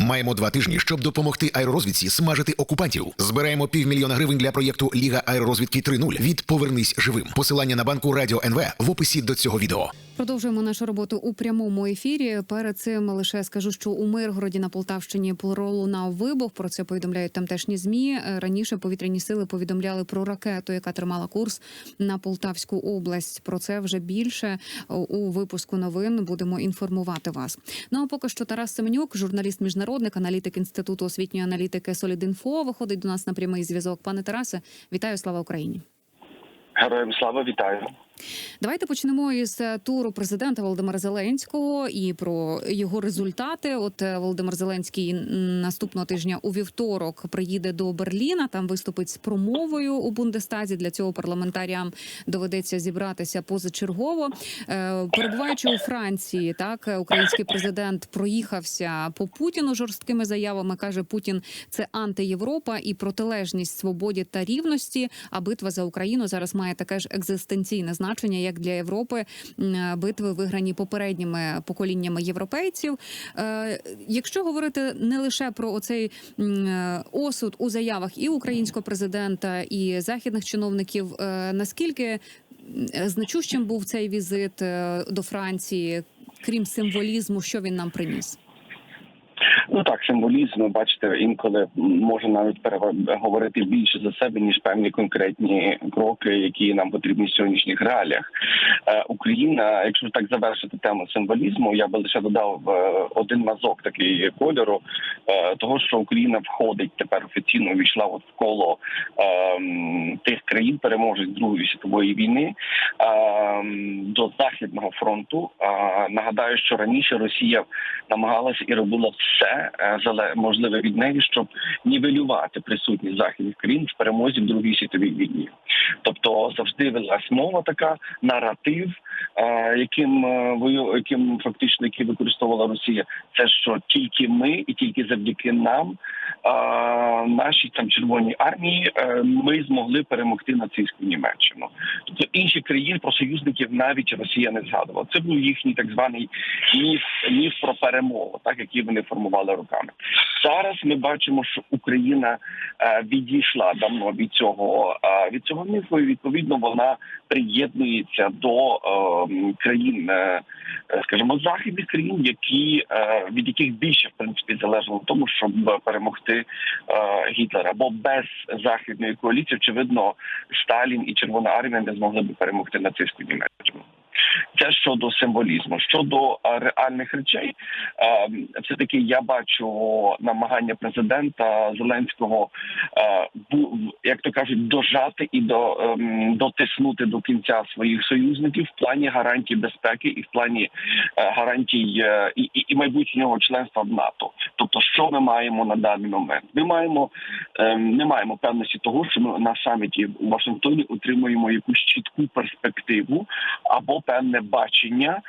Маємо два тижні, щоб допомогти аеророзвідці смажити окупантів. Збираємо півмільйона гривень для проєкту Ліга аеророзвідки 3.0 від Повернись живим. Посилання на банку Радіо НВ в описі до цього відео. Продовжуємо нашу роботу у прямому ефірі. Перед цим лише скажу, що у Миргороді на Полтавщині пролунав вибух. Про це повідомляють тамтешні змі. Раніше повітряні сили повідомляли про ракету, яка тримала курс на Полтавську область. Про це вже більше у випуску новин будемо інформувати вас. Ну а поки що Тарас Семенюк, журналіст, міжнародник, аналітик інституту освітньої аналітики Солідінфо, виходить до нас на прямий зв'язок. Пане Тарасе, вітаю! Слава Україні! Героям слава вітаю. Давайте почнемо із е, туру президента Володимира Зеленського і про його результати. От е, Володимир Зеленський наступного тижня у вівторок приїде до Берліна. Там виступить з промовою у Бундестазі. Для цього парламентаріям доведеться зібратися позачергово. Е, Перебуваючи у Франції, так український президент проїхався по Путіну жорсткими заявами. каже Путін, це антиєвропа і протилежність свободі та рівності. А битва за Україну зараз має таке ж екзистенційне значення, як для Європи. Битви виграні попередніми поколіннями європейців. Е, Якщо говорити не лише про оцей осуд у заявах і українського президента, і західних чиновників, е, наскільки значущим був цей візит е, до Франції, крім символізму, що він нам приніс? Ну так, символізм, бачите, інколи може навіть говорити більше за себе ніж певні конкретні кроки, які нам потрібні в сьогоднішніх реаліях. Е, Україна, якщо так завершити тему символізму, я би лише додав е, один мазок такий кольору, е, того що Україна входить тепер офіційно увійшла от в коло ем, тих країн переможець Другої світової війни ем, до західного фронту. Нагадаю, що раніше Росія намагалася і робила все е, можливе від неї, щоб нівелювати присутність західних країн в перемозі в Другій світовій війні. Тобто завжди велась мова така наратив, е, яким е, яким фактично який використовувала Росія, це що тільки ми і тільки завдяки нам, е, нашій там червоній армії, ми змогли перемогти нацистську Німеччину. Тобто інші країни про союзників навіть Росія не згадувала. Це був їхній так званий міф, міф про перемогу, так який вони формували роками. Зараз ми бачимо, що Україна відійшла давно від цього від цього міфу, і відповідно вона приєднується до е, м, країн, е, е, скажімо, західних країн, які е, від яких більше в принципі залежало тому, щоб перемогти е, Гітлера. Бо без західної коаліції, очевидно, Сталін і Червона армія не змогли би перемогти нацистську Німеччину. Це щодо символізму. Щодо реальних речей, все таки я бачу намагання президента Зеленського, як то кажуть, дожати і до ем, дотиснути до кінця своїх союзників в плані гарантій безпеки і в плані е, гарантій е, і, майбутнього членства в НАТО. Тобто, що ми маємо на даний момент? Ми маємо ем, не маємо певності того, що ми на саміті у Вашингтоні отримуємо якусь чітку перспективу або певне бачення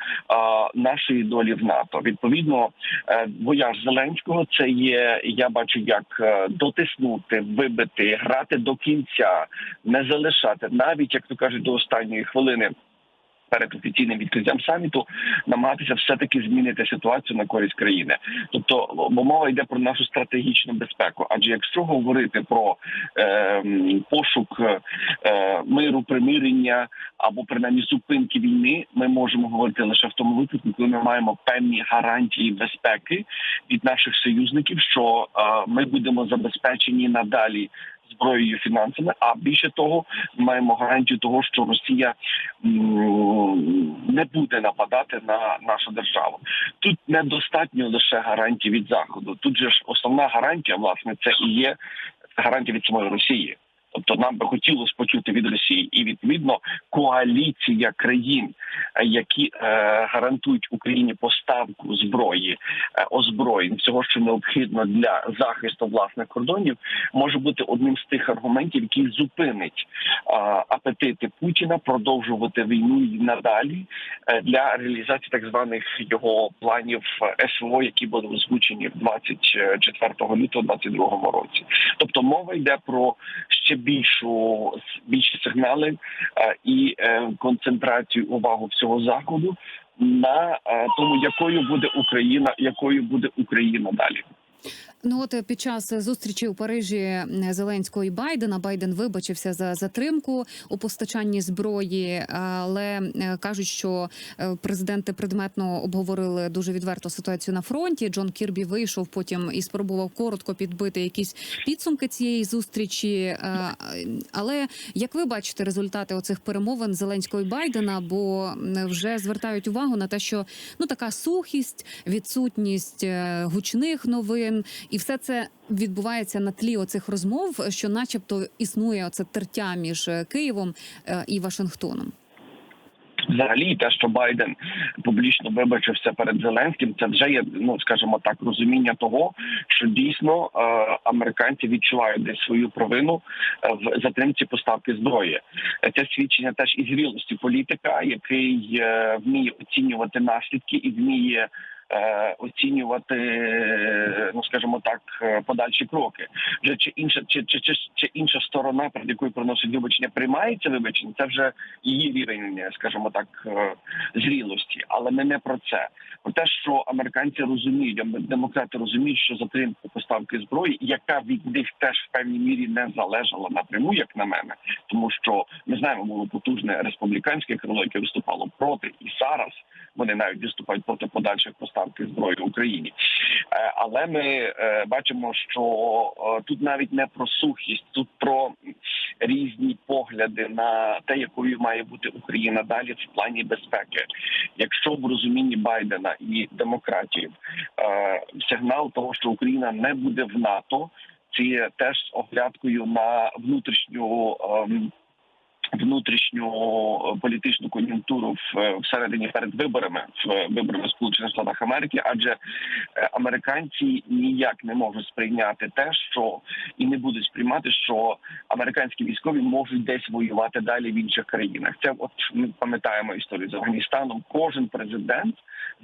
нашої долі в НАТО. Відповідно, е, вояж Зеленського це є. Я бачу, як е, дотиснути, вибити, грати до кінця, не залишати, навіть як то кажуть, до останньої хвилини. Перед офіційним відкриттям саміту намагатися все таки змінити ситуацію на користь країни, тобто бо мова йде про нашу стратегічну безпеку. Адже якщо говорити про е, пошук е, миру, примирення або принаймні зупинки війни, ми можемо говорити лише в тому випадку, коли ми маємо певні гарантії безпеки від наших союзників, що е, ми будемо забезпечені надалі зброєю фінансами. А більше того, маємо гарантію того, що Росія не буде нападати на нашу державу. Тут недостатньо лише гарантій від заходу. Тут же ж основна гарантія, власне, це і є гарантія від самої Росії. Тобто нам би хотілося почути від Росії, і відповідно коаліція країн, е, які е, гарантують Україні поставку зброї, е, озброєнь, всього, що необхідно для захисту власних кордонів, може бути одним з тих аргументів, який зупинить апетити Путіна продовжувати війну і надалі для реалізації так званих його планів СВО, які були озвучені в 24 лютого 2022 році. Тобто мова йде про ще більшу більші сигнали е, і е, концентрацію уваги всього заходу на е, тому, якою буде Україна, якою буде Україна далі. Ну от е, під час зустрічі у Парижі Зеленського і Байдена Байден вибачився за затримку у постачанні зброї, але е, кажуть, що е, президенти предметно обговорили дуже відверто ситуацію на фронті. Джон Кірбі вийшов потім і спробував коротко підбити якісь підсумки цієї зустрічі. Але як ви бачите результати оцих перемовин Зеленського і Байдена? Бо вже звертають увагу на те, що ну така сухість, відсутність гучних новин, і все це відбувається на тлі оцих розмов, що, начебто, існує оце тертя між е, Києвом е, і Вашингтоном. Взагалі, те, що Байден публічно вибачився перед Зеленським, це вже є, ну скажімо так, розуміння того, що дійсно е, американці відчувають десь свою провину е, в затримці поставки зброї. Це свідчення теж і зрілості політика, який е, вміє оцінювати наслідки і вміє. Е, Оцінювати, е, ну скажімо так, е, подальші кроки. Вже чи інша, чи, чи, чи, чи інша сторона, перед якою приносить вибачення, приймається вибачення, це вже її рівень, скажімо так, зрілості. Але ми не про це. Про те, що американці розуміють, демократи розуміють, що затримка поставки зброї, яка від них теж в певній мірі не залежала напряму, як на мене, тому що ми знаємо, було потужне республіканське крило, яке виступало проти, і зараз вони навіть виступають проти подальших поставки зброї Україні. Е, Але ми е, бачимо, що е, тут навіть не про сухість, тут про різні погляди на те, якою має бути Україна далі в плані безпеки. Якщо в розумінні Байдена і демократів сигнал того, що Україна не буде в НАТО, це теж з оглядкою на внутрішню. ем, Внутрішню е, політичну кон'юнктуру в е, всередині перед виборами в е, виборами Сполучених Штатах Америки, адже американці ніяк не можуть сприйняти те, що і не будуть сприймати, що американські військові можуть десь воювати далі в інших країнах. Це от ми пам'ятаємо історію з Афганістаном. Кожен президент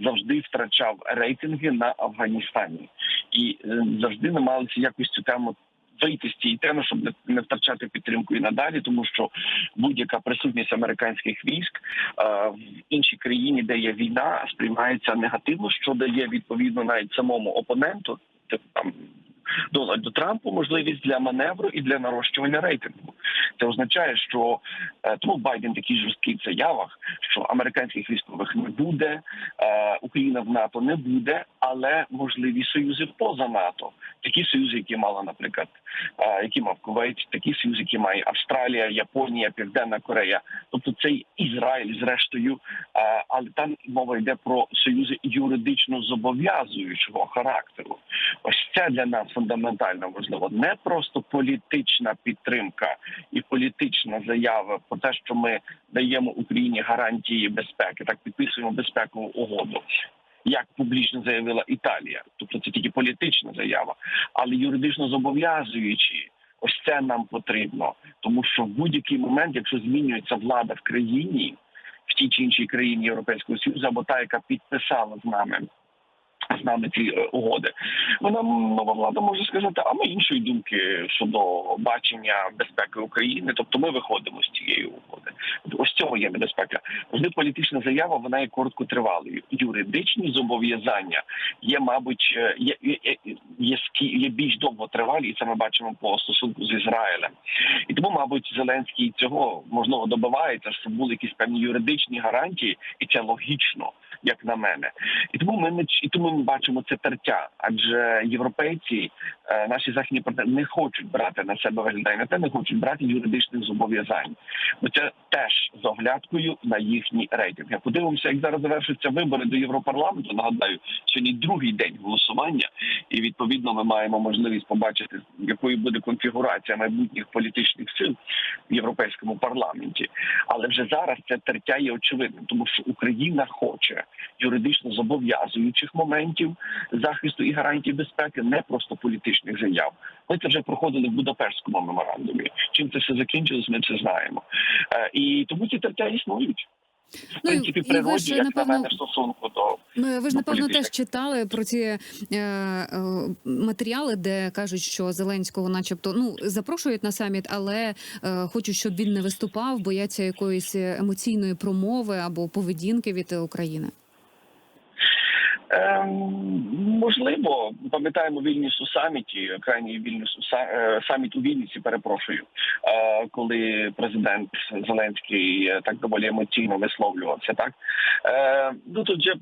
завжди втрачав рейтинги на Афганістані, і завжди намагалися якось цю тему. Вийти з цієї теми, щоб не- втрачати підтримку і надалі, тому що будь-яка присутність американських військ е, в іншій країні, де є війна, сприймається негативно, що дає відповідно навіть самому опоненту, типу там Дональду Трампу, можливість для маневру і для нарощування рейтингу. Це означає, що е, тому Байден такий жорсткий в заявах, що американських військових не буде, е, Україна в НАТО не буде, але можливі союзи поза НАТО, такі союзи, які мала, наприклад, які мав Кувейт, такі союзи, які має Австралія, Японія, Південна Корея, тобто цей Ізраїль, зрештою, але там мова йде про союзи юридично зобов'язуючого характеру. Ось це для нас фундаментально важливо. Не просто політична підтримка і політична заява про те, що ми даємо Україні гарантії безпеки, так підписуємо безпекову угоду. Як публічно заявила Італія, тобто це тільки політична заява, але юридично зобов'язуючі, ось це нам потрібно, тому що в будь-який момент, якщо змінюється влада в країні, в тій чи іншій країні Європейського Союзу, або та, яка підписала з нами з нами ці е, угоди. Вона нова влада може сказати, а ми іншої думки щодо бачення безпеки України. Тобто ми виходимо з цієї угоди. Ось цього є небезпека. Завжди політична заява вона є короткотривалою. Юридичні зобов'язання є, мабуть, е, є, є, є, є, більш довготривалі, і це ми бачимо по стосунку з Ізраїлем. І тому, мабуть, Зеленський цього можливо добивається, щоб були якісь певні юридичні гарантії, і це логічно, як на мене. І тому ми не і тому ми бачимо це тертя, адже європейці, е, наші західні партнери не хочуть брати на себе виглядає на те, не хочуть брати юридичних зобов'язань. Бо це теж з оглядкою на їхній рейтинг. Я Подивимося, як зараз завершаться вибори до Європарламенту. Нагадаю, сьогодні другий день голосування, і відповідно ми маємо можливість побачити, якою буде конфігурація майбутніх політичних сил в європейському парламенті. Але вже зараз це тертя є очевидним, тому що Україна хоче юридично зобов'язуючих моментів захисту і гарантій безпеки, не просто політичних заяв. Ми це вже проходили в Будапештському меморандумі. Чим це все закінчилось, ми це знаємо. Е, І тому ці тертя існують. Ну, принципі, і ви природі, ж, як напевно, на мене, стосунку до Ви ж Ну, напевно політичних. теж читали про ці е, е, матеріали, де кажуть, що Зеленського, начебто, ну запрошують на саміт, але е, хочуть, щоб він не виступав, бояться якоїсь емоційної промови або поведінки від України. Ем, можливо, пам'ятаємо Вільнюс у саміті, крайній Вільнюс е, саміт у Вільнюсі, перепрошую, е, коли президент Зеленський е, так доволі емоційно висловлювався. Так ну тут же.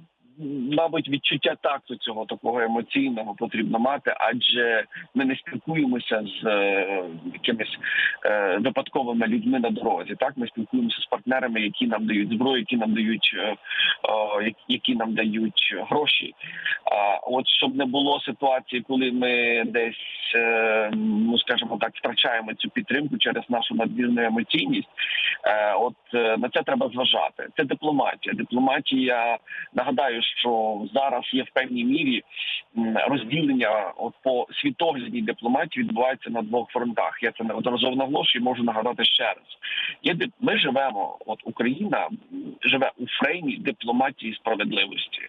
Мабуть, відчуття такту цього такого емоційного потрібно мати, адже ми не спілкуємося з е, якимись е, випадковими людьми на дорозі. Так, ми спілкуємося з партнерами, які нам дають зброю, які нам дають е, які- які нам дають гроші. А от щоб не було ситуації, коли ми десь, е, ну скажімо так, втрачаємо цю підтримку через нашу надмірну емоційність. Е, От е, на це треба зважати. Це дипломатія. Дипломатія нагадаю, що зараз є в певній мірі розділення от по світоглядній дипломатії відбувається на двох фронтах. Я це неодноразово наголошую, можу нагадати ще раз. Є ми живемо, от Україна живе у фреймі дипломатії справедливості.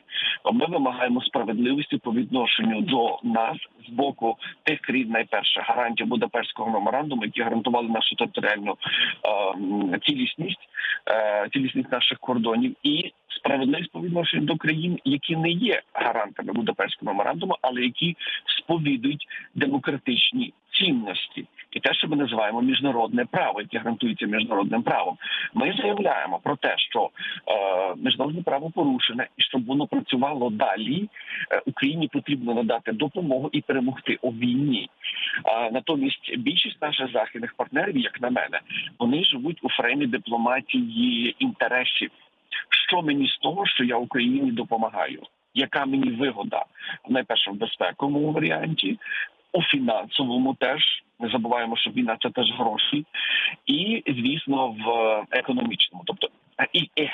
Ми вимагаємо справедливості по відношенню до нас з боку тих країн, найперше гарантів Будапештського меморандуму, які гарантували нашу територіальну е, цілісність, е, цілісність наших кордонів і справедливість по відношенню до країн, які не є гарантами Будапештського меморандуму, але які сповідують демократичні цінності. І те, що ми називаємо міжнародне право, яке гарантується міжнародним правом, ми заявляємо про те, що е, міжнародне право порушене, і щоб воно працювало далі, е, Україні потрібно надати допомогу і перемогти у війні. А натомість більшість наших західних партнерів, як на мене, вони живуть у фреймі дипломатії інтересів. Що мені з того, що я Україні допомагаю? Яка мені вигода? Найперше в безпековому варіанті, у фінансовому теж не забуваємо, що війна це теж гроші, і звісно в економічному, тобто і, і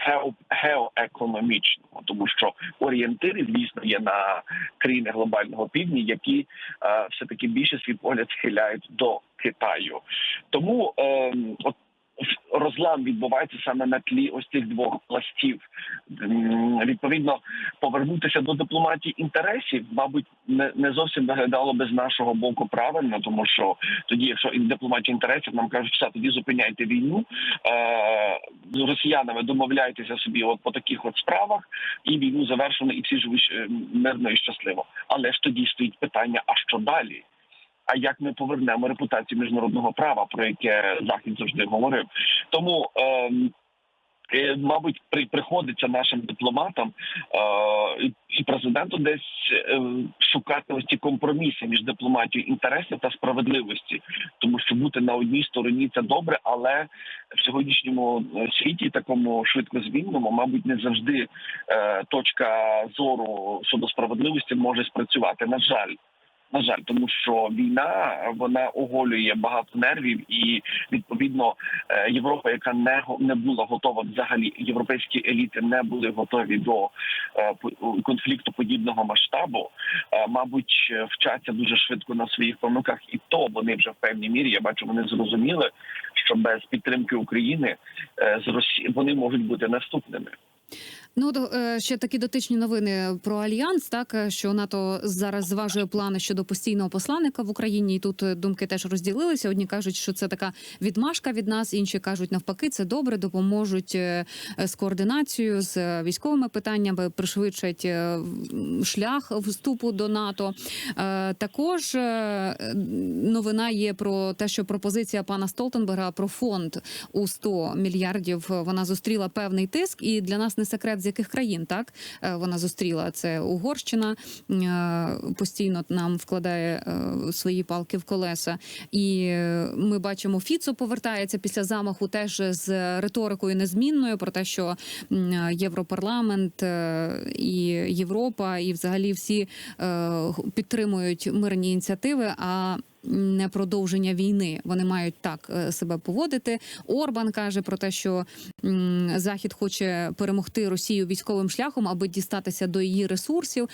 геоекономічному, тому що орієнтири, звісно, є на країни глобального півдня, які е, все таки більше свій погляд схиляють до Китаю. Тому е, от розлам відбувається саме на тлі ось цих двох пластів. Відповідно, повернутися до дипломатії інтересів, мабуть, не, не зовсім виглядало би з нашого боку правильно, тому що тоді, якщо і дипломатія інтересів, нам кажуть, все, тоді зупиняйте війну е, з росіянами, домовляйтеся собі, от по таких от справах, і війну завершено, і всі живуть е, мирно і щасливо. Але ж тоді стоїть питання: а що далі? А як ми повернемо репутацію міжнародного права, про яке захід завжди говорив? Тому ем, е, мабуть, при приходиться нашим дипломатам е, і- президенту десь е, шукати ось ці компроміси між дипломатією інтересів та справедливості, тому що бути на одній стороні це добре, але в сьогоднішньому е, світі, такому швидкозвільному, мабуть, не завжди е, точка зору щодо справедливості може спрацювати. На жаль. На жаль, тому що війна вона оголює багато нервів, і відповідно е, Європа, яка не не була готова взагалі, європейські еліти не були готові до е, конфлікту подібного масштабу. е, Мабуть, вчаться дуже швидко на своїх помилках, і то вони вже в певній мірі я бачу, вони зрозуміли, що без підтримки України з Росії вони можуть бути наступними. Ну то е, ще такі дотичні новини про альянс. Так е, що НАТО зараз зважує плани щодо постійного посланника в Україні. І тут е, думки теж розділилися. Одні кажуть, що це така відмашка від нас, інші кажуть, навпаки, це добре, допоможуть з координацією з військовими питаннями, пришвидшать шлях вступу до НАТО. Також новина є про те, що пропозиція пана Столтенберга про фонд у 100 мільярдів вона зустріла певний тиск, і для нас не секрет, з яких країн так е, вона зустріла це Угорщина е, постійно нам вкладає е, свої палки в колеса. І ми бачимо, Фіцо повертається після замаху теж з риторикою незмінною про те, що Європарламент і Європа, і взагалі всі підтримують мирні ініціативи. А продовження війни вони мають так е, себе поводити. Орбан каже про те, що Захід хоче перемогти Росію військовим шляхом, аби дістатися до її ресурсів.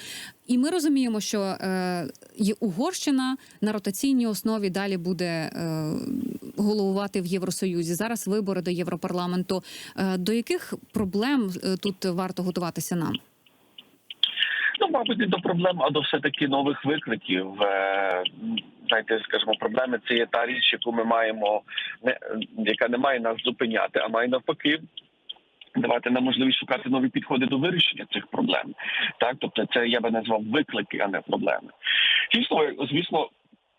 І ми розуміємо, що е, є Угорщина на ротаційній основі далі буде е, головувати в Євросоюзі. Зараз вибори до Європарламенту. До яких проблем тут варто готуватися нам? Ну, мабуть, не до проблем, а до все таки нових викликів. Знаєте, скажімо, проблеми це є та річ, яку ми маємо, яка не має нас зупиняти, а має навпаки давати нам можливість шукати нові підходи до вирішення цих проблем. Так, тобто, це я би назвав виклики, а не проблеми. Дійсно, звісно.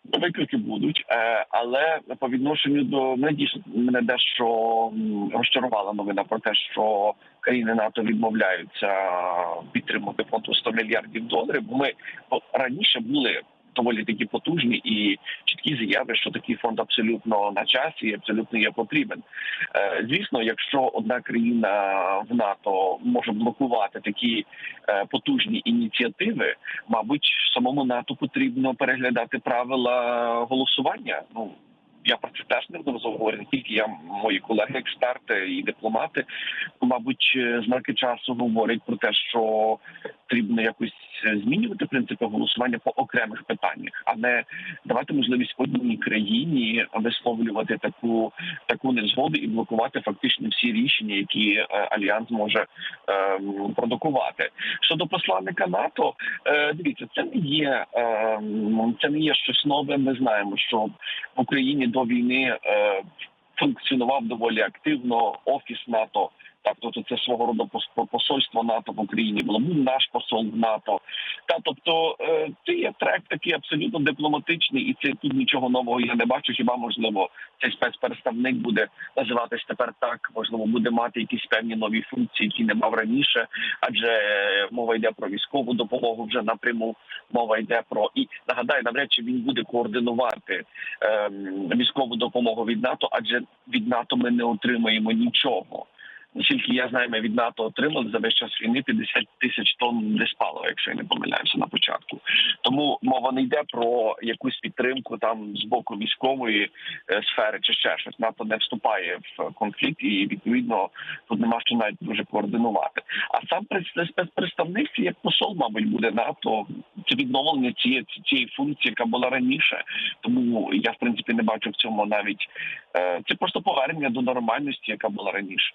Виклики будуть, е, але по відношенню до мене дещо розчарувала новина про те, що країни НАТО відмовляються підтримувати фонд у 100 мільярдів доларів. Бо ми раніше були доволі такі потужні і чіткі заяви, що такий фонд абсолютно на часі і абсолютно є потрібен. Е, Звісно, якщо одна країна в НАТО може блокувати такі е, потужні ініціативи, мабуть, самому НАТО потрібно переглядати правила голосування. Ну я про це теж неодноразово говорю, не тільки я, мої колеги, експерти і дипломати, мабуть, е, знаки часу говорять про те, що потрібно якось е, змінювати принципи голосування по окремих питаннях, а не давати можливість одній країні висловлювати таку таку незгоду і блокувати фактично всі рішення, які е, альянс може ем, продукувати. Щодо посланника НАТО, е, дивіться, це не є ем, це не є щось нове. Ми знаємо, що в Україні до війни е, функціонував доволі активно офіс НАТО. Так, тобто це свого роду пос- посольство НАТО в Україні було був наш посол в НАТО. Та тобто е, це є трек такий абсолютно дипломатичний, і це тут нічого нового я не бачу. Хіба можливо цей спецпредставник буде називатись тепер так? Можливо, буде мати якісь певні нові функції, які не мав раніше, адже е, мова йде про військову допомогу вже напряму. Мова йде про і нагадаю, навряд чи він буде координувати ем, військову допомогу від НАТО, адже від НАТО ми не отримаємо нічого. Наскільки я знаю, ми від НАТО отримали за весь час війни 50 тисяч тонн диспалива, якщо я не помиляюся на початку. Тому мова не йде про якусь підтримку там з боку військової е, сфери чи ще щось. НАТО не вступає в конфлікт, і відповідно тут нема що навіть дуже координувати. А сам пред- спецпредставник як посол, мабуть, буде НАТО. Це відновлення цієї цієї функції, яка була раніше. Тому я в принципі не бачу в цьому навіть е, це просто повернення до нормальності, яка була раніше.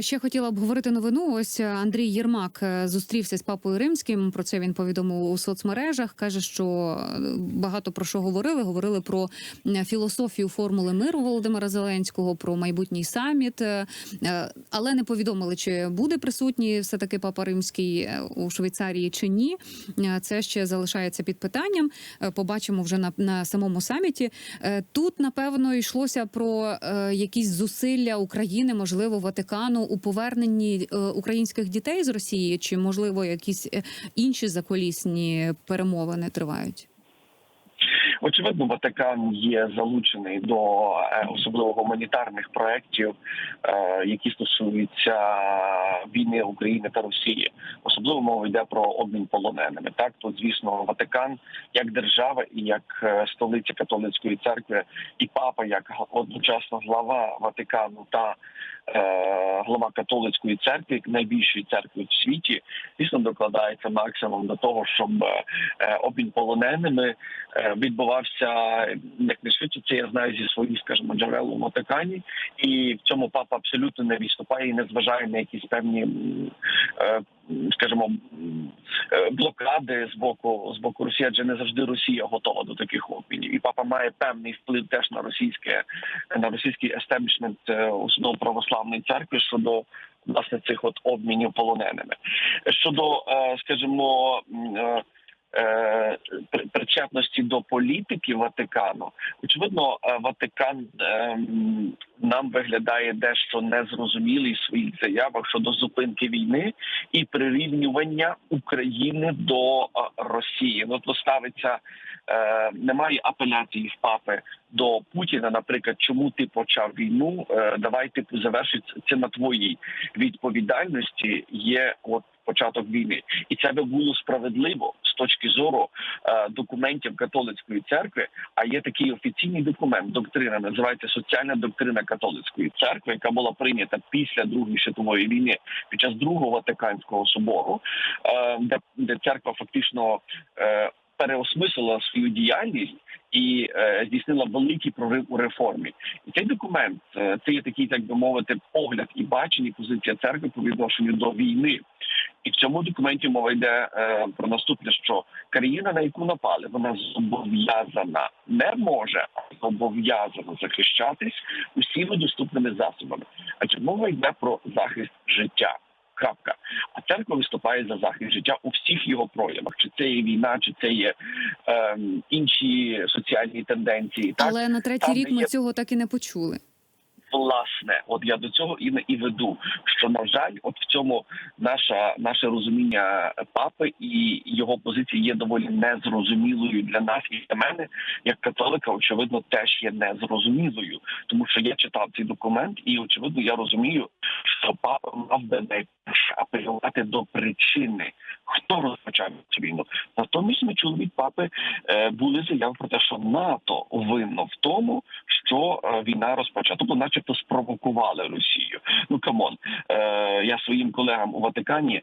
Ще хотіла б говорити новину. Ось е, Андрій Єрмак е, зустрівся з папою римським. Про це він повідомив у соцмережах. каже, що е, багато про що говорили. Говорили про е, філософію формули миру Володимира Зеленського, про майбутній саміт, Е, е, але не повідомили, чи буде присутній все таки папа римський е, у Швейцарії чи ні. Е, Це ще залишається під питанням. Е, Побачимо вже на, на самому саміті. Е, Тут напевно йшлося про е, якісь зусилля України, можливо, Ватикану у поверненні е, українських дітей з Росії, чи можливо якісь е, інші заколісні перемовини тривають. Очевидно, Ватикан є залучений до е, особливо гуманітарних проєктів, які стосуються війни України та Росії. Особливо мова йде про обмін полоненими. Так, тут звісно, Ватикан як держава і як столиця католицької церкви, і папа як одночасно глава Ватикану та глава католицької церкви, найбільшої церкви в світі, дійсно докладається максимум до того, щоб е, е, обмін полоненими е, відбувався як не швидше. Це я знаю зі своїх, скажімо, джерел у Ватикані, і в цьому папа абсолютно не відступає і не зважає на якісь певні, е, скажімо, е, блокади з боку з боку Росії, адже не завжди Росія готова до таких обмінів. І папа має певний вплив теж на російське на російський естеблішмент у основно православної церкви щодо. Власне, цих от обмінів полоненими щодо, е, скажімо, е, причетності до політики Ватикану, очевидно, е, Ватикан ем, нам виглядає дещо незрозумілий в своїх заявах щодо зупинки війни і прирівнювання України до е, Росії. Ну, то ставиться немає апеляції в папи до Путіна. Наприклад, чому ти почав війну? Давай типу завершить це на твоїй відповідальності. Є от початок війни, і це би було справедливо з точки зору е, документів католицької церкви. А є такий офіційний документ, доктрина називається соціальна доктрина католицької церкви, яка була прийнята після Другої світової війни під час другого Ватиканського собору, е, де, де церква фактично е, переосмислила свою діяльність. І е, здійснила великий прорив у реформі, і цей документ е, це є такий, так би мовити, погляд і бачення, позиція церкви по відношенню до війни. І в цьому документі мова йде е, про наступне: що країна, на яку напали, вона зобов'язана не може, а зобов'язана захищатись усіма доступними засобами. Адже мова йде про захист життя. Крапка. А церква виступає за захист життя у всіх його проявах. Чи це є війна, чи це є ем, інші соціальні тенденції. Так Але на третій Там, рік ми є- цього так і не почули. Власне, от я до цього і не- і веду. Що на жаль, от в цьому наша наше розуміння папи і його позиції є доволі незрозумілою для нас і для мене, як католика, очевидно, теж є незрозумілою, тому що я читав цей документ, і очевидно, я розумію, що папа мав би найперше апелювати до причини, хто розпочав цю війну. Натомість ми чули від папи е, були заяви про те, що НАТО винно в тому, що е, війна розпочата, тобто, начебто, спровокували Росію. Ну камон, е, я своїм колегам у Ватикані,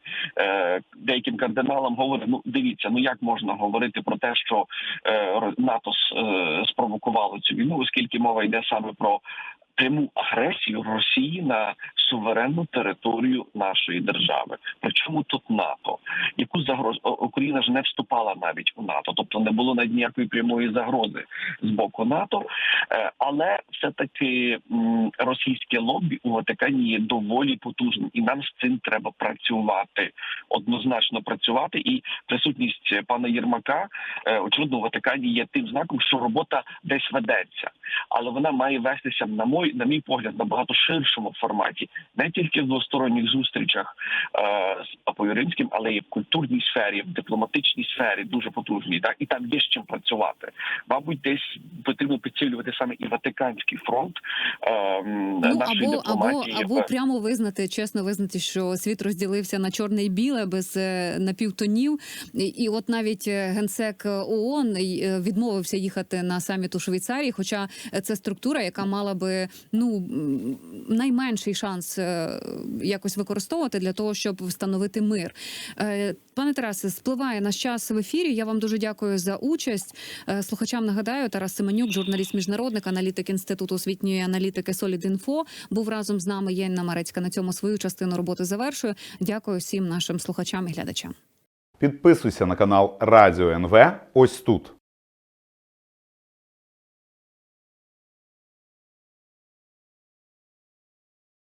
деяким кардиналам говорю: ну дивіться, ну як можна говорити про те, що НАТО спровокувало цю війну, оскільки мова йде саме про. Пряму агресію Росії на суверенну територію нашої держави. Причому тут НАТО, яку загроз Україна ж не вступала навіть у НАТО, тобто не було навіть ніякої прямої загрози з боку НАТО. Е, Але все таки російське лобі у Ватикані є доволі потужним, і нам з цим треба працювати однозначно працювати. І присутність пана Єрмака е, очевидно у Ватикані є тим знаком, що робота десь ведеться, але вона має вестися на мой, на мій погляд, набагато ширшому форматі, не тільки в двосторонніх зустрічах е, з папою римським, але й в культурній сфері, в дипломатичній сфері дуже потужній. Так і там є з чим працювати. Мабуть, десь потрібно підсилювати саме і Ватиканський фронт е, Ну нашої або або дипломатії. або в- прямо визнати, чесно визнати, що світ розділився на чорне і біле без е, напівтонів. І, і от навіть е, генсек ООН відмовився їхати на саміт у Швейцарії, хоча це структура, яка мала би ну найменший шанс е, якось використовувати для того, щоб встановити мир. Е, Пане Тарасе, спливає наш час в ефірі. Я вам дуже дякую за участь. Е, Слухачам нагадаю, Тарас Семенюк, журналіст міжнародник, аналітик інституту освітньої аналітики Solid.Info, був разом з нами. Єнна Марецька на цьому свою частину роботи завершую. Дякую всім нашим слухачам і глядачам. Підписуйся на канал Радіо НВ ось тут.